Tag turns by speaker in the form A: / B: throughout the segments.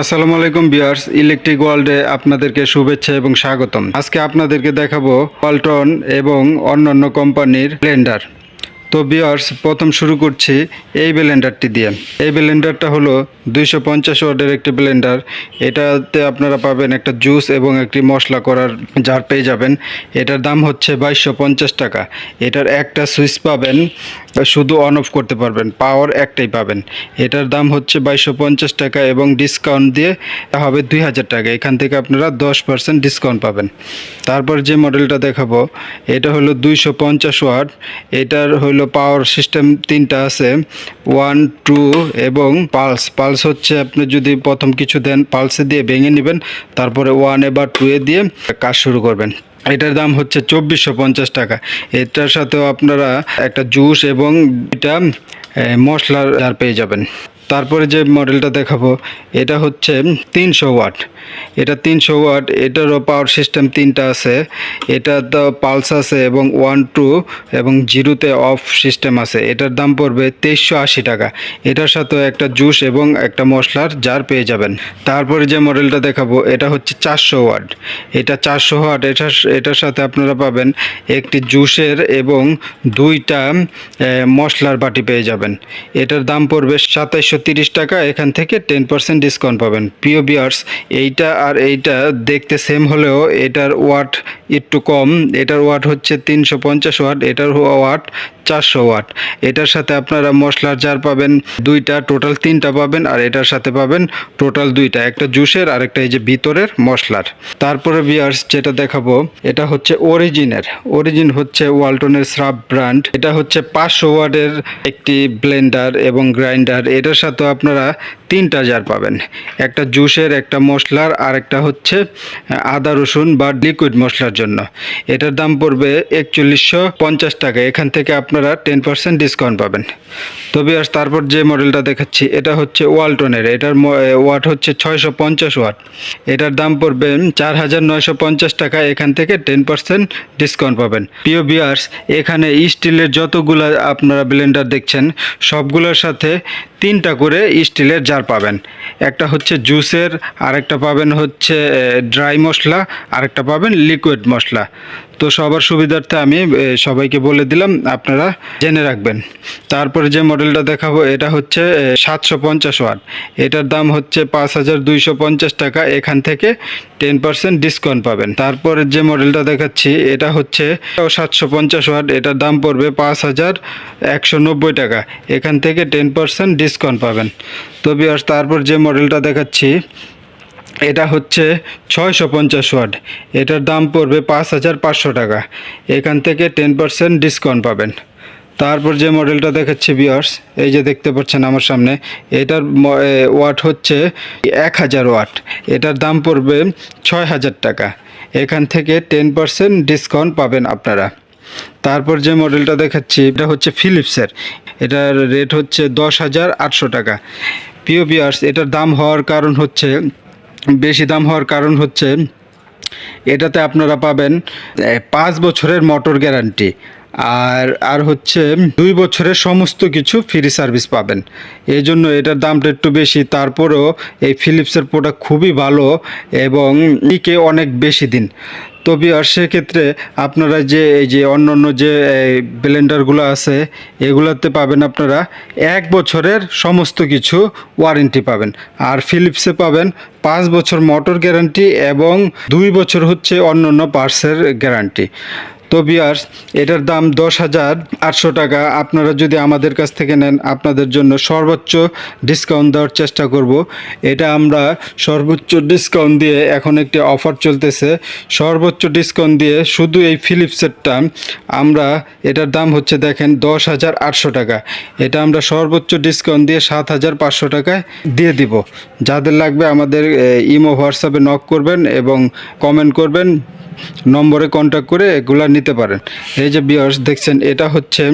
A: আসসালামু আলাইকুম বিয়ার্স ইলেকট্রিক ওয়ার্ল্ডে আপনাদেরকে শুভেচ্ছা এবং স্বাগতম। আজকে আপনাদেরকে দেখাবো ওয়ালটন এবং অন্যান্য কোম্পানির ব্লেন্ডার তো বিয়ার্স প্রথম শুরু করছি এই ব্লেন্ডারটি দিয়ে। এই ব্লেন্ডারটা হলো দুইশো পঞ্চাশ ওয়ার্ডের একটি ব্লেন্ডার এটাতে আপনারা পাবেন একটা জুস এবং একটি মশলা করার জার পেয়ে যাবেন। এটার দাম হচ্ছে বাইশশো পঞ্চাশ টাকা। এটার একটা সুইচ পাবেন শুধু অন অফ করতে পারবেন পাওয়ার একটাই পাবেন। এটার দাম হচ্ছে বাইশশো পঞ্চাশ টাকা এবং ডিসকাউন্ট দিয়ে হবে দুই হাজার টাকা। এখান থেকে আপনারা দশ পার্সেন্ট ডিসকাউন্ট পাবেন। তারপর যে মডেলটা দেখাবো, এটা হলো দুইশো পঞ্চাশ ওয়াট এটার হলো পাওয়ার সিস্টেম তিনটা আছে ওয়ান টু এবং পালস পালস হচ্ছে আপনি যদি প্রথম কিছু দেন পালসে দিয়ে ভেঙে নেবেন, তারপরে ওয়ান এবার টু এ দিয়ে কাজ শুরু করবেন। এটার দাম হচ্ছে চব্বিশশো পঞ্চাশ টাকা। এটার সাথেও আপনারা একটা জুস এবং এটা মশলার পেয়ে যাবেন। তারপরে যে মডেলটা দেখাবো, এটা হচ্ছে তিনশো ওয়াট। এটা তিনশো ওয়াট, এটারও পাওয়ার সিস্টেম তিনটা আছে। এটা তো পালস আছে এবং ওয়ান টু এবং জিরোতে অফ সিস্টেম আছে। এটার দাম পড়বে তেইশশো আশি টাকা। এটার সাথেও একটা জুস এবং একটা মশলার জার পেয়ে যাবেন। তারপরে যে মডেলটা দেখাবো, এটা হচ্ছে চারশো ওয়াট। এটা চারশো ওয়াট, এটার এটার সাথে আপনারা পাবেন একটি জুসের এবং দুইটা মশলার বাটি পেয়ে যাবেন। এটার দাম পড়বে সাতাইশশো তিরিশ টাকা, এখান থেকে টেন পার্সেন্ট ডিসকাউন্ট পাবেন। প্রিয় বিয়ার্স এইটা আর এইটা দেখতে সেম হলেও এটার ওয়াট একটু কম। এটার ওয়াট হচ্ছে তিনশো পঞ্চাশ ওয়াট এটার ওয়াট চারশো ওয়াট। এটার সাথে আপনারা মশলার জার পাবেন দুইটা, টোটাল তিনটা পাবেন, আর এটার সাথে পাবেন টোটাল দুইটা। একটা জুসের আর একটা এই যে ভিতরের মশলার। তারপরে বিয়ার্স যেটা দেখাবো, এটা হচ্ছে অরিজিনের। অরিজিন হচ্ছে ওয়ালটনের স্রাব ব্র্যান্ড। এটা হচ্ছে পাঁচশো ওয়াটের একটি ব্লেন্ডার এবং গ্রাইন্ডার। এটার সাথে আপনারা তিনটা জার পাবেন। একটা জুসের, একটা মশলার, আর একটা হচ্ছে আদা, রসুন বা লিকুইড মশলার জন্য। এটার দাম পড়বে একচল্লিশশো পঞ্চাশ টাকা। এখান থেকে আপনারা টেন পার্সেন্ট ডিসকাউন্ট পাবেন। তবে আর তারপর যে মডেলটা দেখাচ্ছি, এটা হচ্ছে ওয়ালটনের এটার ওয়াট হচ্ছে ছয়শো পঞ্চাশ ওয়াট এটার দাম পড়বে চার হাজার নয়শো পঞ্চাশ টাকা। এখান থেকে টেন পার্সেন্ট ডিসকাউন্ট পাবেন। প্রিয় বিয়ার্স এখানে স্টিলের যতগুলা আপনারা ব্লেন্ডার দেখছেন, সবগুলোর সাথে তিনটা করে স্টিলের জার পাবেন। একটা হচ্ছে জুসের আরেকটা পাবেন হচ্ছে ড্রাই মশলা, আরেকটা পাবেন লিকুইড মশলা। তো সবার সুবিধার্থে আমি সবাইকে বলে দিলাম, আপনারা জেনে রাখবেন। তারপরে যে মডেলটা দেখাবো, এটা হচ্ছে সাতশো পঞ্চাশ ওয়াট। এটার দাম হচ্ছে পাঁচ হাজার দুইশো পঞ্চাশ টাকা, এখান থেকে টেন পার্সেন্ট ডিসকাউন্ট পাবেন। তারপরে যে মডেলটা দেখাচ্ছি, এটা হচ্ছে সাতশো পঞ্চাশ ওয়াট, এটার দাম পড়বে পাঁচ হাজার একশো নব্বই টাকা, এখান থেকে টেন পার্সেন্ট ডিসকাউন্ট পাবেন। তো বিয়ার্স, তারপর যে মডেলটা দেখাচ্ছি এটা হচ্ছে ছয়শো পঞ্চাশ ওয়াট। এটার দাম পড়বে পাঁচ হাজার পাঁচশো টাকা। এখান থেকে টেন পার্সেন্ট ডিসকাউন্ট পাবেন। তারপর যে মডেলটা দেখাচ্ছে বিয়ার্স এই যে দেখতে পাচ্ছেন আমার সামনে, এটার ওয়াট হচ্ছে এক হাজার ওয়াট এটার দাম পড়বে ছয় হাজার টাকা। এখান থেকে টেন পার্সেন্ট ডিসকাউন্ট পাবেন আপনারা। তারপর যে মডেলটা দেখাচ্ছি, এটা হচ্ছে ফিলিপসের এটার রেট হচ্ছে দশ হাজার আটশো টাকা। পিও বিয়ার্স এটার দাম হওয়ার কারণ হচ্ছে বেশি দাম হওয়ার কারণ হচ্ছে এটাতে আপনারা পাবেন পাঁচ বছরের মোটর গ্যারান্টি। আর আর হচ্ছে দুই বছরের সমস্ত কিছু ফ্রি সার্ভিস পাবেন। এই জন্য এটার দামটা একটু বেশি, তারপরেও এই ফিলিপসের প্রোডাক্ট খুবই ভালো এবং টিকে অনেক বেশি দিন। তবে আর সেক্ষেত্রে আপনারা যে, এই যে অন্য অন্য যে ব্লেন্ডারগুলো আছে, এগুলোতে পাবেন আপনারা এক বছরের সমস্ত কিছু ওয়ারেন্টি পাবেন। আর ফিলিপসে পাবেন পাঁচ বছর মোটর গ্যারান্টি এবং দুই বছর হচ্ছে অন্য অন্য পার্টসের গ্যারান্টি তো বিয়ার্স এটার দাম দশ হাজার আটশো টাকা। আপনারা যদি আমাদের কাছ থেকে নেন, আপনাদের জন্য সর্বোচ্চ ডিসকাউন্ট দেওয়ার চেষ্টা করব। এটা আমরা সর্বোচ্চ ডিসকাউন্ট দিয়ে এখন একটি অফার চলতেছে। সর্বোচ্চ ডিসকাউন্ট দিয়ে শুধু এই ফিলিপসেরটা আমরা এটার দাম হচ্ছে দেখেন দশ হাজার আটশো টাকা। এটা আমরা সর্বোচ্চ ডিসকাউন্ট দিয়ে সাত হাজার পাঁচশো টাকায় দিয়ে দিব। যাদের লাগবে আমাদের ইমো হোয়াটসঅ্যাপে নক করবেন এবং কমেন্ট করবেন। নম্বরে কন্ট্যাক্ট করে এগুলা নিতে পারেন। এই যে বিয়ার্স দেখছেন, এটা হচ্ছে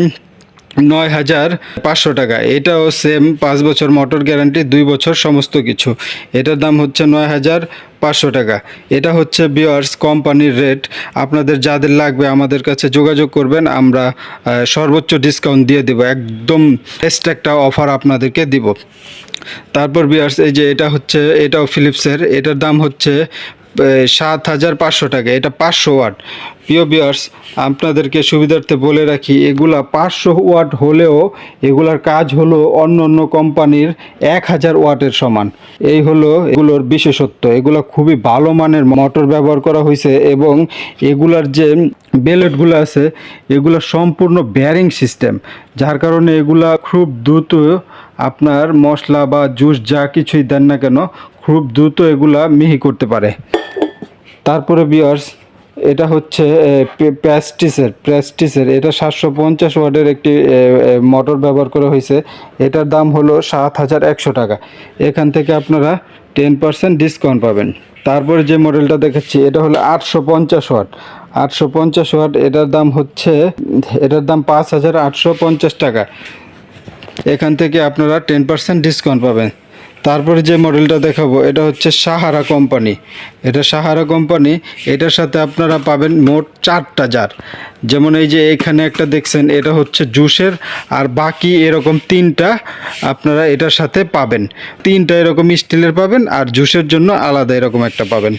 A: নয় হাজার পাঁচশো টাকা। এটাও সেম পাঁচ বছর মোটর গ্যারান্টি দুই বছর সমস্ত কিছু। এটার দাম হচ্ছে নয় হাজার পাঁচশো টাকা। এটা হচ্ছে বিয়ার্স কোম্পানির রেট আপনাদের যাদের লাগবে আমাদের কাছে যোগাযোগ করবেন, আমরা সর্বোচ্চ ডিসকাউন্ট দিয়ে দেবো। একদম বেস্ট একটা অফার আপনাদেরকে দিব। তারপর বিয়ার্স এই যে এটা হচ্ছে, এটাও ফিলিপসের এটার দাম হচ্ছে সাত হাজার পাঁচশো টাকা। এটা পাঁচশো ওয়াট। প্রিয় বিয়ার্স আপনাদেরকে সুবিধার্থে বলে রাখি, এগুলা পাঁচশো ওয়াট হলেও এগুলার কাজ হলো অন্য অন্য কোম্পানির এক হাজার ওয়াটের সমান। এই হলো এগুলোর বিশেষত্ব। এগুলো খুবই ভালো মানের মোটর ব্যবহার করা হয়েছে এবং এগুলার যে বেলেটগুলো আছে, এগুলো সম্পূর্ণ ব্যারিং সিস্টেম যার কারণে এগুলা খুব দ্রুত আপনার মশলা বা জুস যা কিছুই দেন না কেন খুব দ্রুত এগুলা মিহি করতে পারে। তারপরে বিয়ার্স এটা হচ্ছে প্যাস্টিসের প্যাস্টিসের, এটা সাতশো পঞ্চাশ ওয়ার্ডের একটি মোটর ব্যবহার করা হয়েছে। এটার দাম হলো সাত হাজার একশো টাকা। এখান থেকে আপনারা টেন পার্সেন্ট ডিসকাউন্ট পাবেন। তারপরে যে মডেলটা দেখাচ্ছি, এটা হলো আটশো পঞ্চাশ ওয়াট। আটশো পঞ্চাশ ওয়াট, এটার দাম হচ্ছে, এটার দাম পাঁচ হাজার আটশো পঞ্চাশ টাকা। এখান থেকে আপনারা টেন পার্সেন্ট ডিসকাউন্ট পাবেন। তারপরে যে মডেলটা দেখাবো, এটা হচ্ছে সাহারা কোম্পানি। এটা সাহারা কোম্পানি, এটার সাথে আপনারা পাবেন মোট চারটা জার। যেমন এই যে এখানে একটা দেখছেন, এটা হচ্ছে জুসের, আর বাকি এরকম তিনটা আপনারা এটার সাথে পাবেন। তিনটা এরকম স্টিলের পাবেন, আর জুসের জন্য আলাদা এরকম একটা পাবেন।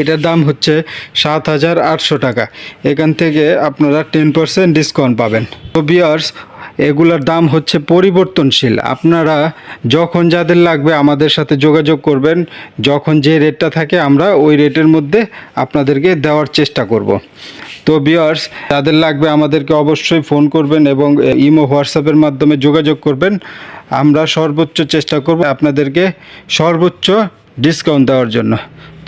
A: এটার দাম হচ্ছে সাত হাজার আটশো টাকা। এখান থেকে আপনারা টেন পার্সেন্ট ডিসকাউন্ট পাবেন। তো বিয়ার্স এগুলার দাম হচ্ছে পরিবর্তনশীল। আপনারা যখন যাদের লাগবে আমাদের সাথে যোগাযোগ করবেন, যখন যে রেটটা থাকে আমরা ওই রেটের মধ্যে আপনাদেরকে দেওয়ার চেষ্টা করব। তো বিয়ার্স যাদের লাগবে আমাদেরকে অবশ্যই ফোন করবেন এবং ইমো হোয়াটসঅ্যাপের মাধ্যমে যোগাযোগ করবেন। আমরা সর্বোচ্চ চেষ্টা করব আপনাদেরকে সর্বোচ্চ ডিসকাউন্ট দেওয়ার জন্য।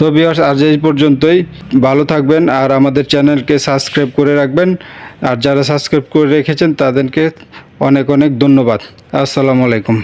A: তো বিয়ার্স আজ এই পর্যন্তই। ভালো থাকবেন আর আমাদের চ্যানেলকে সাবস্ক্রাইব করে রাখবেন। আর যারা সাবস্ক্রাইব করে রেখেছেন, তাদেরকে অনেক অনেক ধন্যবাদ। আসসালামু আলাইকুম।